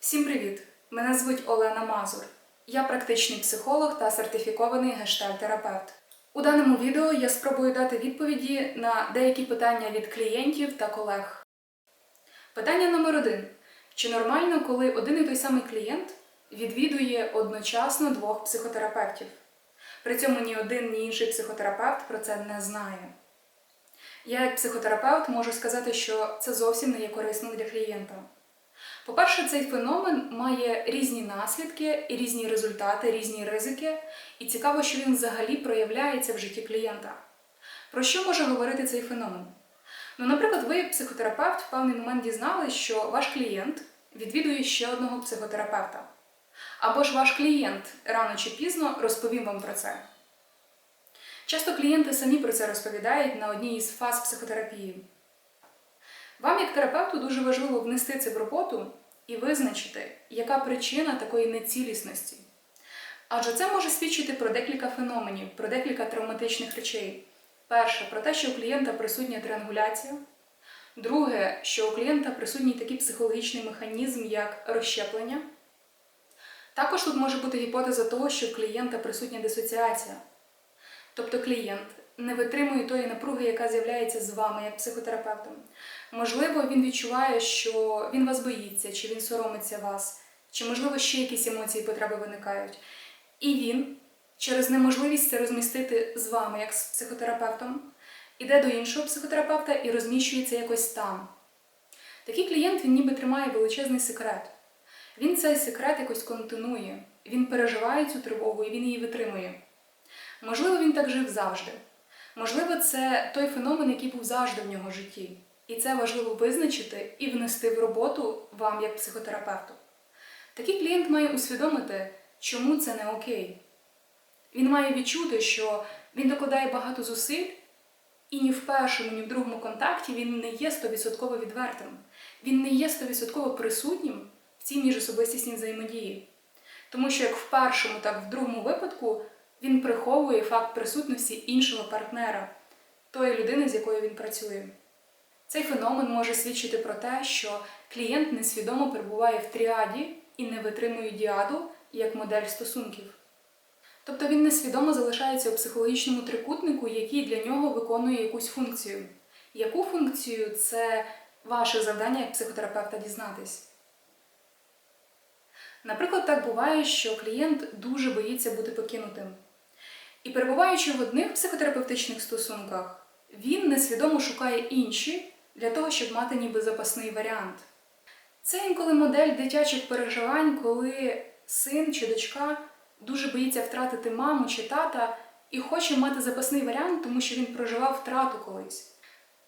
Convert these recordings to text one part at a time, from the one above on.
Всім привіт! Мене звуть Олена Мазур. Я практичний психолог та сертифікований гештальтерапевт. У даному відео я спробую дати відповіді на деякі питання від клієнтів та колег. Питання номер один: чи нормально, коли один і той самий клієнт відвідує одночасно двох психотерапевтів? При цьому ні один, ні інший психотерапевт про це не знає. Я, як психотерапевт, можу сказати, що це зовсім не є корисно для клієнта. По-перше, цей феномен має різні наслідки і різні результати, різні ризики, і цікаво, що він взагалі проявляється в житті клієнта. Про що може говорити цей феномен? Ну, наприклад, ви, психотерапевт, в певний момент дізналися, що ваш клієнт відвідує ще одного психотерапевта. Або ж ваш клієнт рано чи пізно розповім вам про це. Часто клієнти самі про це розповідають на одній із фаз психотерапії. Вам, як терапевту, дуже важливо внести це в роботу і визначити, яка причина такої нецілісності. Адже це може свідчити про декілька феноменів, про декілька травматичних речей. Перше, про те, що у клієнта присутня триангуляція. Друге, що у клієнта присутній такий психологічний механізм, як розщеплення. Також тут може бути гіпотеза того, що в клієнта присутня дисоціація. Тобто клієнт не витримує тої напруги, яка з'являється з вами як психотерапевтом. Можливо, він відчуває, що він вас боїться, чи він соромиться вас, чи, можливо, ще якісь емоції потреби виникають. І він через неможливість це розмістити з вами, як з психотерапевтом, іде до іншого психотерапевта і розміщується якось там. Такий клієнт він ніби тримає величезний секрет. Він цей секрет якось континує, він переживає цю тривогу і він її витримує. Можливо, він так жив завжди. Можливо, це той феномен, який був завжди в нього житті. І це важливо визначити і внести в роботу вам як психотерапевту. Такий клієнт має усвідомити, чому це не окей. Він має відчути, що він докладає багато зусиль, і ні в першому, ні в другому контакті він не є 100% відвертим. Він не є 100% присутнім в цій міжособистісній взаємодії. Тому що як в першому, так і в другому випадку він приховує факт присутності іншого партнера, тої людини, з якою він працює. Цей феномен може свідчити про те, що клієнт несвідомо перебуває в тріаді і не витримує діаду як модель стосунків. Тобто він несвідомо залишається у психологічному трикутнику, який для нього виконує якусь функцію. Яку функцію це ваше завдання як психотерапевта дізнатись? Наприклад, так буває, що клієнт дуже боїться бути покинутим. І перебуваючи в одних психотерапевтичних стосунках, він несвідомо шукає інші для того, щоб мати ніби запасний варіант. Це інколи модель дитячих переживань, коли син чи дочка дуже боїться втратити маму чи тата і хоче мати запасний варіант, тому що він проживав втрату колись.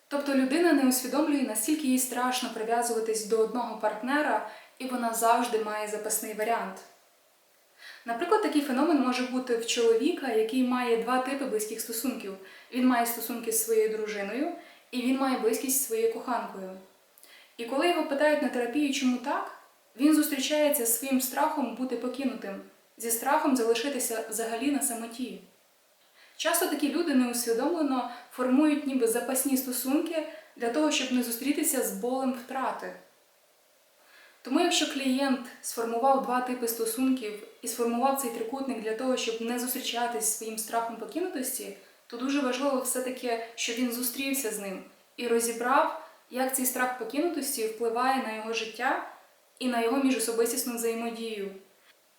Тобто людина не усвідомлює, настільки їй страшно прив'язуватись до одного партнера, і вона завжди має запасний варіант. Наприклад, такий феномен може бути в чоловіка, який має два типи близьких стосунків. Він має стосунки з своєю дружиною, і він має близькість зі своєю коханкою. І коли його питають на терапію, чому так, він зустрічається з своїм страхом бути покинутим, зі страхом залишитися взагалі на самоті. Часто такі люди неусвідомлено формують ніби запасні стосунки для того, щоб не зустрітися з болем втрати. Тому, якщо клієнт сформував два типи стосунків і сформував цей трикутник для того, щоб не зустрічатись своїм страхом покинутості, то дуже важливо все-таки, щоб він зустрівся з ним і розібрав, як цей страх покинутості впливає на його життя і на його міжособистісну взаємодію.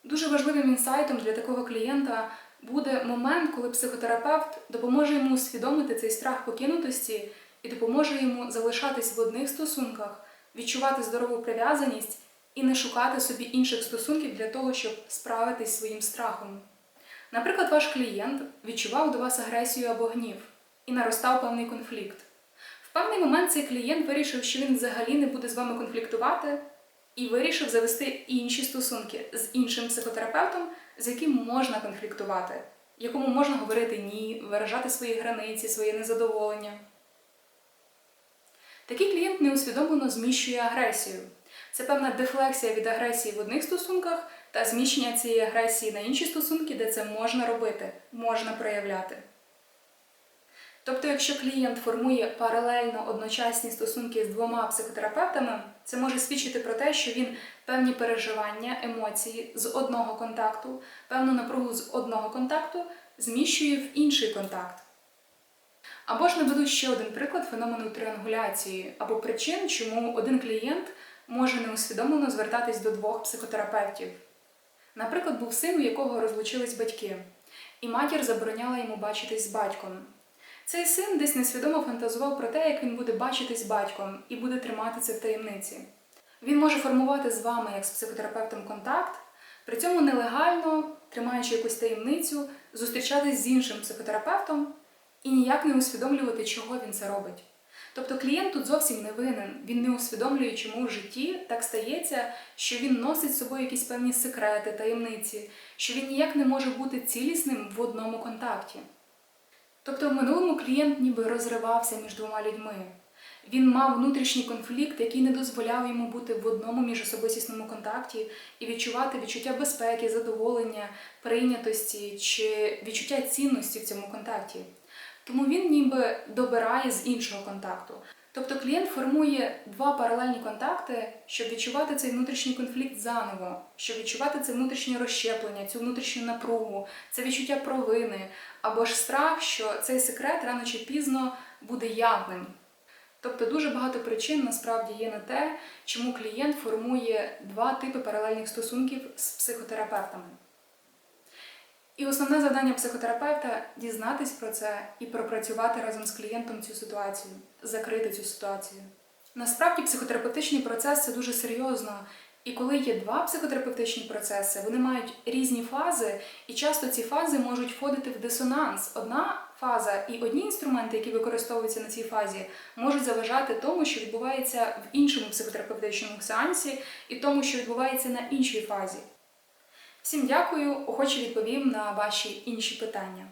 Дуже важливим інсайтом для такого клієнта буде момент, коли психотерапевт допоможе йому усвідомити цей страх покинутості і допоможе йому залишатись в одних стосунках, відчувати здорову прив'язаність і не шукати собі інших стосунків для того, щоб справитись своїм страхом. Наприклад, ваш клієнт відчував до вас агресію або гнів і наростав певний конфлікт. В певний момент цей клієнт вирішив, що він взагалі не буде з вами конфліктувати, і вирішив завести інші стосунки з іншим психотерапевтом, з яким можна конфліктувати, якому можна говорити ні, виражати свої границі, своє незадоволення. Такий клієнт неусвідомлено зміщує агресію. Це певна дефлексія від агресії в одних стосунках та зміщення цієї агресії на інші стосунки, де це можна робити, можна проявляти. Тобто, якщо клієнт формує паралельно одночасні стосунки з двома психотерапевтами, це може свідчити про те, що він певні переживання, емоції з одного контакту, певну напругу з одного контакту зміщує в інший контакт. Або ж наведу ще один приклад феномену тріангуляції або причин, чому один клієнт може неусвідомлено звертатись до двох психотерапевтів. Наприклад, був син, у якого розлучились батьки, і матір забороняла йому бачитись з батьком. Цей син десь несвідомо фантазував про те, як він буде бачитись з батьком і буде тримати це в таємниці. Він може формувати з вами, як з психотерапевтом, контакт, при цьому нелегально, тримаючи якусь таємницю, зустрічатись з іншим психотерапевтом і ніяк не усвідомлювати, чого він це робить. Тобто клієнт тут зовсім не винен, він не усвідомлює, чому в житті так стається, що він носить з собою якісь певні секрети, таємниці, що він ніяк не може бути цілісним в одному контакті. Тобто в минулому клієнт ніби розривався між двома людьми. Він мав внутрішній конфлікт, який не дозволяв йому бути в одному міжособистісному контакті і відчувати відчуття безпеки, задоволення, прийнятості чи відчуття цінності в цьому контакті. Тому він ніби добирає з іншого контакту. Тобто клієнт формує два паралельні контакти, щоб відчувати цей внутрішній конфлікт заново, щоб відчувати це внутрішнє розщеплення, цю внутрішню напругу, це відчуття провини або ж страх, що цей секрет рано чи пізно буде явним. Тобто дуже багато причин насправді є на те, чому клієнт формує два типи паралельних стосунків з психотерапевтами. І основне завдання психотерапевта дізнатись про це і пропрацювати разом з клієнтом цю ситуацію, закрити цю ситуацію. Насправді психотерапевтичний процес це дуже серйозно. І коли є два психотерапевтичні процеси, вони мають різні фази, і часто ці фази можуть входити в дисонанс. Одна фаза і одні інструменти, які використовуються на цій фазі, можуть заважати тому, що відбувається в іншому психотерапевтичному сеансі, і тому, що відбувається на іншій фазі. Всім дякую, охоче відповім на ваші інші питання.